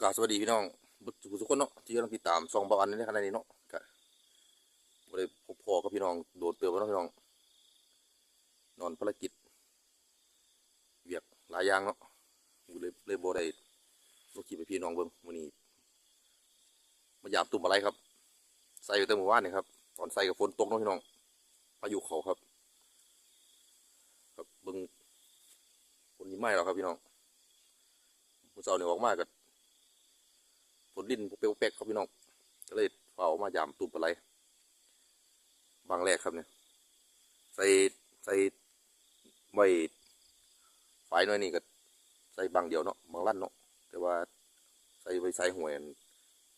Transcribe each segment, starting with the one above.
กราบสวัสดีพี่น้องบุทุกคนเนาะที่กำลังติดตามซองบาอันในขณะนี้เนาะก็บ่ได้พบพอกับพี่น้องโดดเติบเนาพี่น้อง นอนภารกิจเวียกหลายอย่างเนาะกูเลยเลยบ่ได้ลงคลิปให้พี่น้องเบิ่งมื้อนี้มายามตุ่มอะไรครับ ใส่ไปแต่เมื่อวานนี่ครับ ตอนใส่กับฝนตกเนาะพี่น้องพายุเขาครับ ครับเบิ่งฝนนี่ไม่หรอกครับพี่น้องมื้อเช้านี่ยออกมาก็ ฝนลิ้นเปลกๆครับพี่น้องก็เลยเฝ้ามายามตุ่มปลาไหลบางแรกครับเนี่ยใส่ใส่ไว้ไฟหน่อยนี่ก็ใส่บางเดียวเนาะบางลั่นเนาะแต่ว่าใส่ไว้ใส่หวย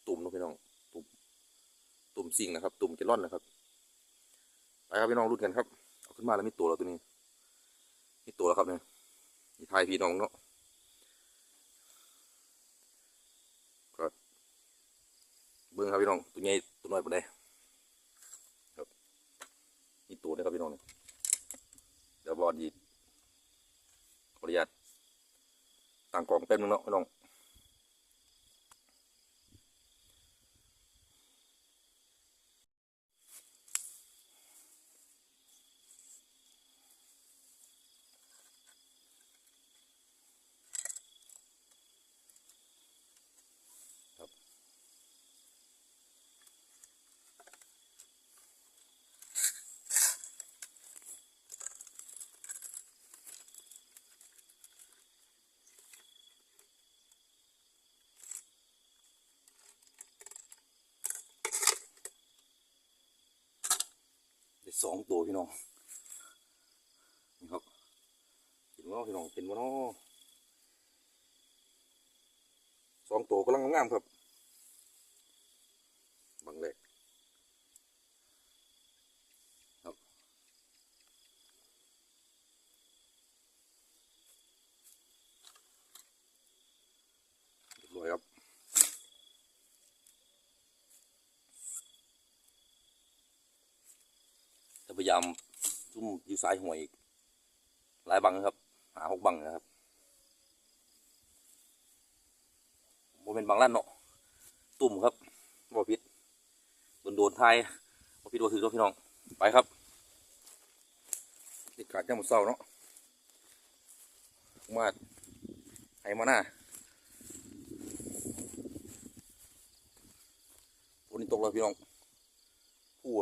ตุ่มเนาะพี่น้องตุ่มตุ่มสิ่งนะครับ ตุ่มเกลอนนะครับไปครับพี่น้องรุ่นกันครับเอาขึ้นมาแล้วมีตัวแล้วตัวนี้มีตัวแล้วครับเนี่ยมีทายพี่น้องเนาะ บิ้งครับพี่น้องตัวใหญ่ตัวน้อยปานใดครับนี่ตัวนะครับพี่น้องเดี๋ยวบอลยีขออนุญาตต่างกล่องแป๊บนึงเนาะพี่น้อง ได้สองตัวพี่น้องนี่ครับเห็นว่าพี่น้องเป็นว่านาะสองตัวกำลังงามครับบางแรกครับเรียบร้อยครับ จะ พยายามซุ่มอยู่ซ้ายห่วยหลายบังนะครับ หาหกบังนะครับโมเป็นบังลั่นเนาะตุ่มครับบ่พิษโดนโดนไทยบ่พิษบ่ถือเนาะพี่น้องไปครับติดขาดยังหมดเศร้าเนาะมาไห้มาหน้าฝนนี่ตกแล้วพี่น้องผู้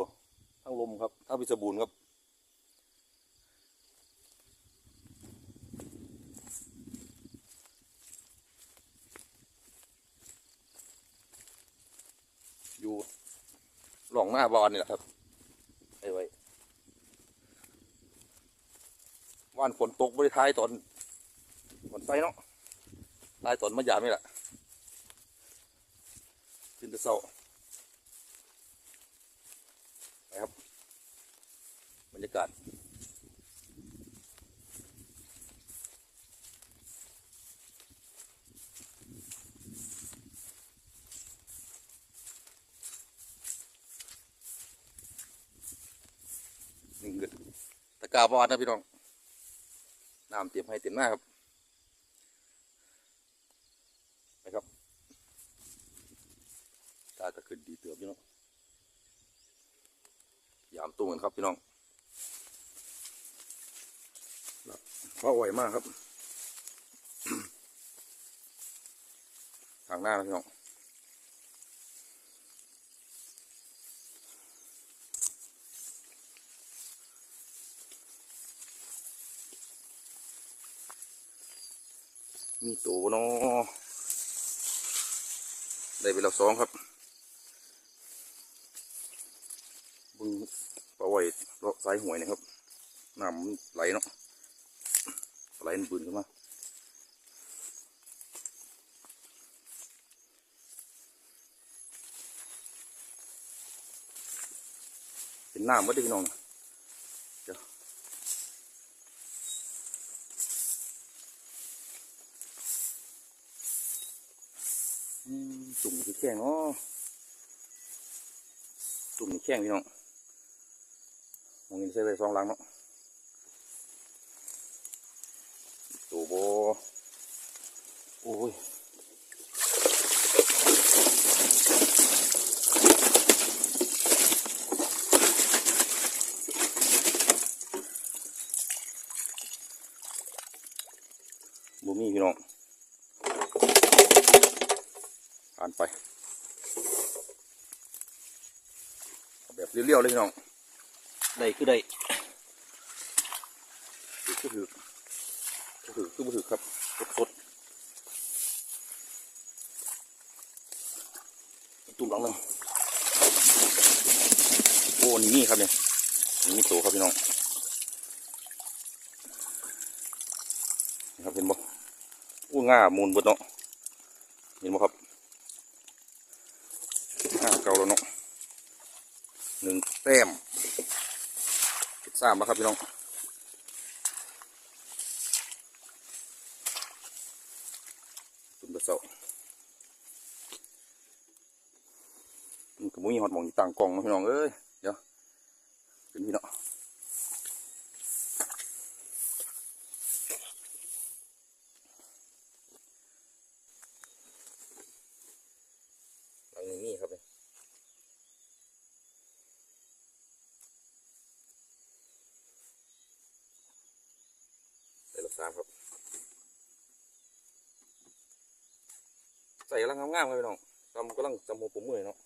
ทั้งลมครับทั้งพิศบูรณ์ครับอยู่หล่องหน้าบอลนี่แหละครับไอ้ไว้ว่านฝนตกบริท้ายตอนฝนไฟเนาะท้ายตอนมะยามนี่แหละขึ้นตะเศร้า บรรยากาศนี่คือตะ กาบอดนะพี่น้องน้ำเตรียมให้เต็มหน้าครับไปครับตาก็ขึ้นดีเติบอยู่เนาะยามตุ้งกันครับพี่น้องเพราะไหวมากครับ ทางหน้านะพี่น้อง มีตัวเนาะได้ไปแล้วสองครับบึงปลาไหวเลาะสายหวยนะครับน้ำไหลเนาะไหลนปืนขึ้นมาเป็นน้ำไม่ได้พี่น้องนะเดี๋ยวอืมตุ่มที่แข้งเนาะตุ่มที่แข้งพี่น้องมองเห็นใส่ไปสองหลังเนาะตัวโบโอ้ย บ่มีพี่น้องผ่านไปเอาแบบเรี ยวๆเลยพี่น้องได้คือได้คือถือคือถือคือบ่ถือครับสดๆตุ่มหลังหนึงโอ้นี่มีครับเนี่ยนี่มีตัวครับพี่น้องนี่ครับเห็นบ่อู้ง่ามูลเบดเนาะเห็นบ่ครับง่าเก่าแล้วเนาะ หนึ่งแต้มสิบสามแล้วครับพี่น้องตุ่มกระเซามันก็มุ้ยหอดหมองอยู่ต่างกล่องนะพี่น้องเอ้ยเดี๋ยวขึ้นพี่เนาะหลังนี้มีครับเนี่ย ใส่ละสามครับ ใส่กำลั งงามๆครับพี่น้องจำกำลังจำหัวผมเมื่อยเนาะ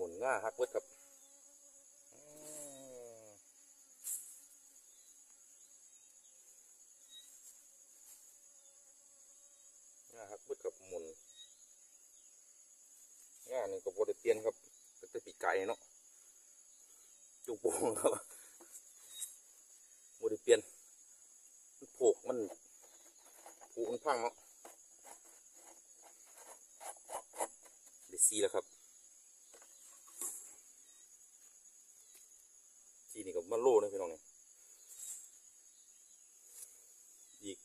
หมุนง่าฮักเวิร์ดครับง่าฮักเวิร์ดครับหมุนง่านี่ก็บได้เปลี่ยนครับก็จะปีไก่เนาะจูโป่งครับได้เปลี่ยน มันโผกมันผูมันพังเนาะเดซีแล้วครับ ทีนี้ก็มาโล่นะพี่น้องเนี่ยอีก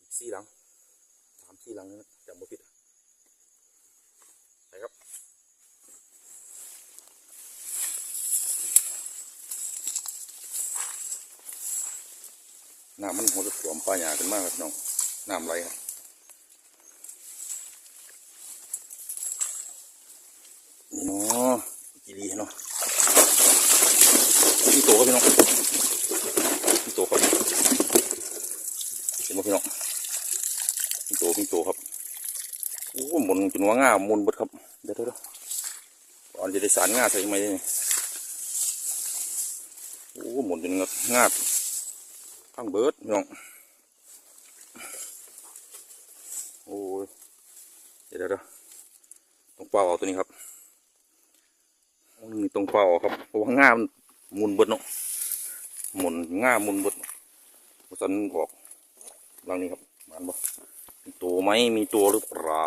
อีกสี่หลังสามสี่หลังนะจำไม่ผิดไปครับน้ำมันหัวจะสวมปลาหยาขึ้นมากครับพี่น้องน้ำไหลครับ นี่เนาะกีดีเนาะพี่โตครับพี่น้องพี่โตครับเห็นไหมพี่น้องพี่โตพี่โตครับโอ้หมุนจนว่าง่าหมุนบดครับเดี๋ยวเดี๋ยวเดี๋ยวก่อนจะได้สารง่าใส่ไหมเนี่ยโอ้หมุนจนง่าพังเบิดพี่น้องโอ้ยเดี๋ยวเดี๋ยวต้องเป่าเอาตัวนี้ครับ นี่ต้องเป่าครับเพราะว่าง่ามหมุนบดเนาะหมุนง่าหมุนบดเพราะฉะนั้นออกลังนี้ครับมันบ่มีตัวไหมมีตัวหรือเปล่า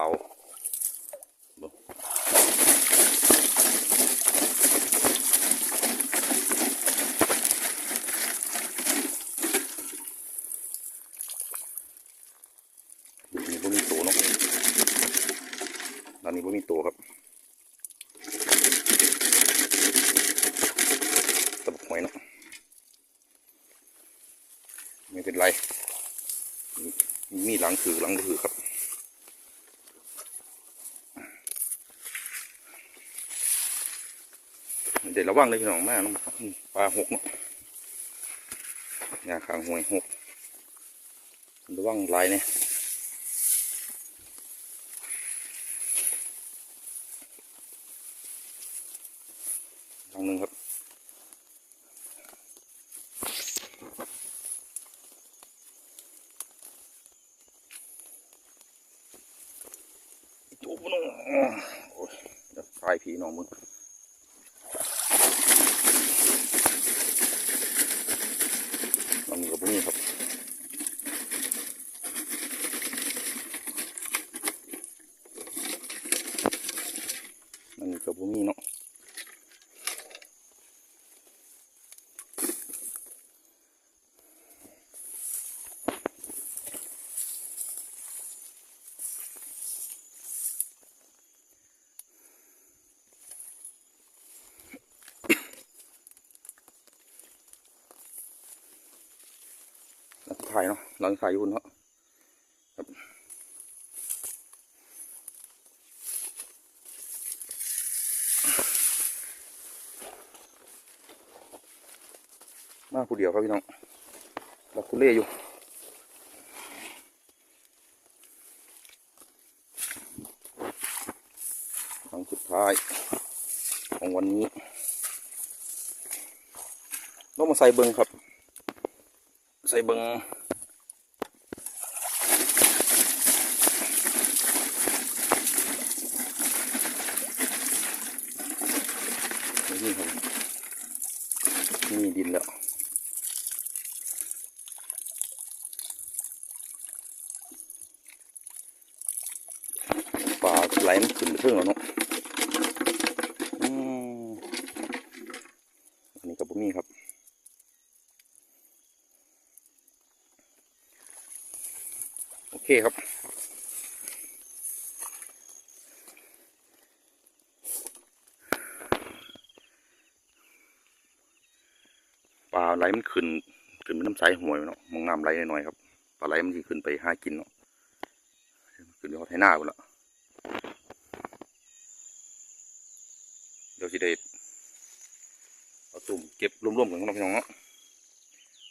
บ่มีตัวเนาะด้านนี้บ่มีตัวครับตะบกหอยเนาะไม่เป็นไร มีมี หลังถือหลังบ่ถือครับ เดี๋ยวระวังเลยพี่น้องแม่น้องปลาหกเนาะยาขางหวยหกระวังลายเนี่ยทางหนึ่งครับ กับบุมีเนาะหลังไข่เนาะหลังไข่คุณเนาะ มาผู้เดียวครับพี่น้องเราคุเล่อยู่ครั้งสุดท้าย ของวันนี้ต้องมาใส่เบิงครับ ใส่เบิงนี่ครับนี่ดินแล้ว ปลาไหล มันขึ้นเพิ่งแล้วเนาะอันนี้ก็บ่มีครับโอเคครับปลาไหลมันขึ้นขึ้นเป็นน้ำใสห่วยเนาะมองน้ำไหลหน่อยๆครับปลาไหลมันขึ้นไปหากินเนาะขึ้นไปเขาไถนาไปแล้ว เดี๋ยวสิได้เอาตุ่มเก็บรวมๆกันเนาะพี่น้องเนาะ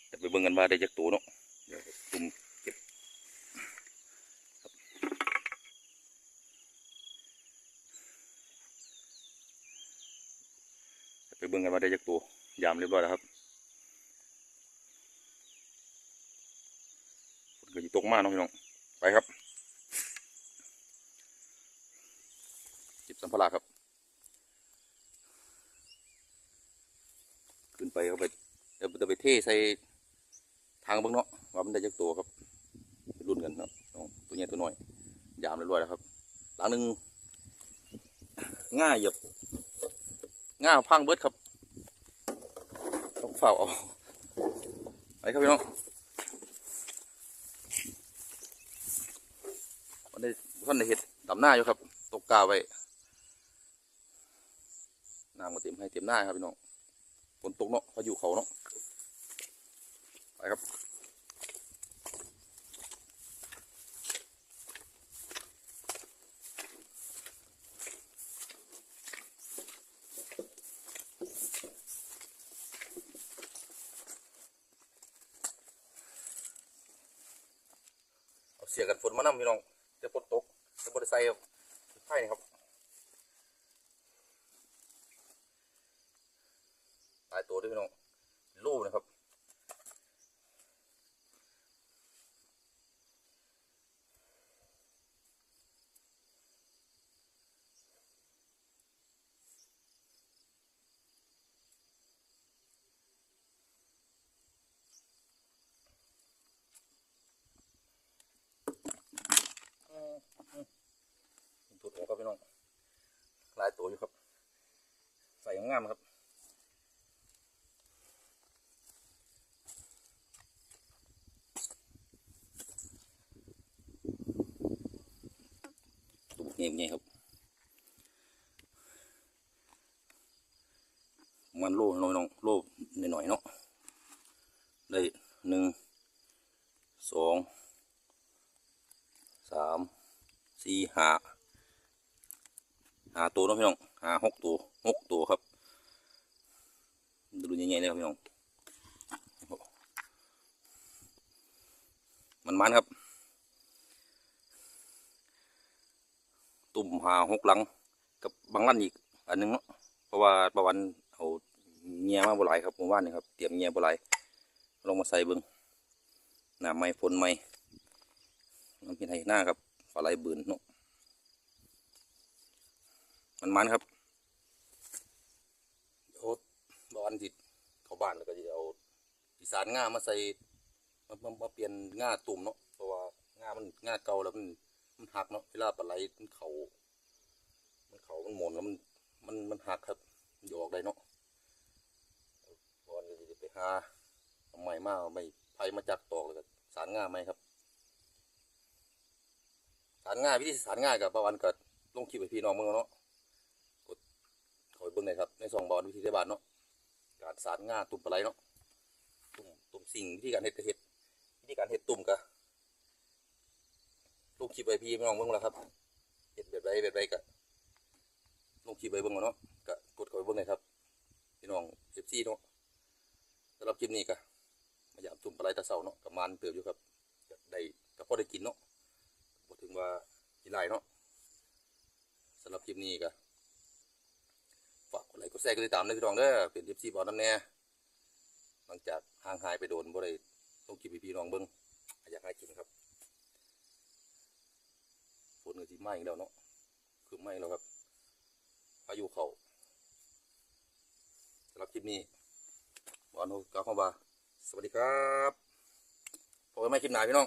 เดี๋ยวไปเบิ่งกันว่าได้จักตัวเนาะเดี๋ยวตุ่มเก็บไปเบิ่งกันว่าได้จักตัวยามเรียบร้อยแล้วครับฝนก็สิตกมาเนาะพี่น้องไปครับจิบสัมภาระครับ ขึ้นไปเขาไปเดี๋ยวจะไปเทใส่ทางบ้างเนาะว่ามันได้จักตัวครับรุ่นกันเนาะตัวใหญ่ตัวน้อย ยามเรียบร้อยแล้วครับ หลังหนึ่งง่ายหยบง่าพังเบิดครับต้องเฝ้าเอาไปครับพี่น้องวันนี้ท่านได้เห็ดดำหน้าอยู่ครับ ตกกาไว้น้ำก็เต็มให้เต็มหน้าครับพี่น้อง ฝนตกเนาะพายุเขาเนาะไปครับเอาเสียกันฝนมานั่พี่น้องจะฝนตกจะบริไซค์ไพ่นี่ครับตายตัวด้วยพี่น้องลูกนะครับ ตัวหัวครับพี่น้องหลายตัวอยู่ครับ ใส่งามครับตัวเงี้ยเงี้ยครับ มันโลน้อยน้องโล่หน่อยๆเนาะได้หนึ่งสองสามสี่ห้า หาตัวเนาะพี่น้องหาหกตัวหกตัวครับ ดูใหญ่ๆเลยครับพี่น้องมันมันครับ ตุ่มหาหกหลัง กับบางลั่นอีก อันหนึงเนาะเพราะว่าประวันเอาเงียมาบ่หลายครับเมื่านนี่ครับเตรียมเงียบ่หลายลงมาใส่เบิ้งหน้าไม้ฝนไม้น้ำพินไหหน้าครับปลาไหลบืนเนาะ มันมันครับเดี๋ยวบวันที่เข้าบ้านแล้วก็จะเอาอีสานง่ามาใส่มามามาเปลี่ยนง่าตุ่มเนาะเพราะว่าง่ามันง่าเก่าแล้วมันมันหักเนาะเวลาปลาไหลมันเขามันเขามันหมุนแล้วมันมันมันหักครับมันจะอกได้เนาะบวันก็จะไปหาเอาไม้มาไม้ไผ่มาจับตอกแล้วก็สารง่าไหมครับสารง่ายวิธีสารง่ายกับประวันเก็ลงคลิปให้พี่น้องเมืองเนาะ เขาไปเบิ่งหน่อยครับในสองบอลวิธีเทบานเนาะการสารง่าตุ่มปลาไหลเนาะตุ่มตุ่มสิ่งวิธีการเฮ็ดก็เฮ็ดวิธีการการเฮ็ดตุ่มกะลงคลิปไปพี่น้องเบิ่งแล้วครับเฮ็ดแบบไรแบบไรกะลงคลิปไปเบิ่งเนาะกะกดเข้าไปเบิ่งเลยครับพี่น้อง FC เนาะสำหรับคลิปนี้กะมายามตุ่มปลาไหลตะเสาเนาะกับมันเติบอยู่ครับได้ก็พอได้กินเนาะบ่ถึงว่ากินหลเนาะสำหรับคลิปนี้กะ ดไลค์กดแชร์กดติดตามด้วยพี่น้องเด้อเป็น FC บ่อน้ำแน่หลังจากห่างหายไปโดนบ่ได้ต้องกินพี่ๆน้องเบิ้งอยากให้กินครับฝนก็สิไหม้แล้วเนาะคือไหม้แล้วครับพายุเขาสำหรับคลิปนี้บอลโฮกาคอมบาสวัสดีครับพบกันใหม่คลิปหน้าพี่น้อง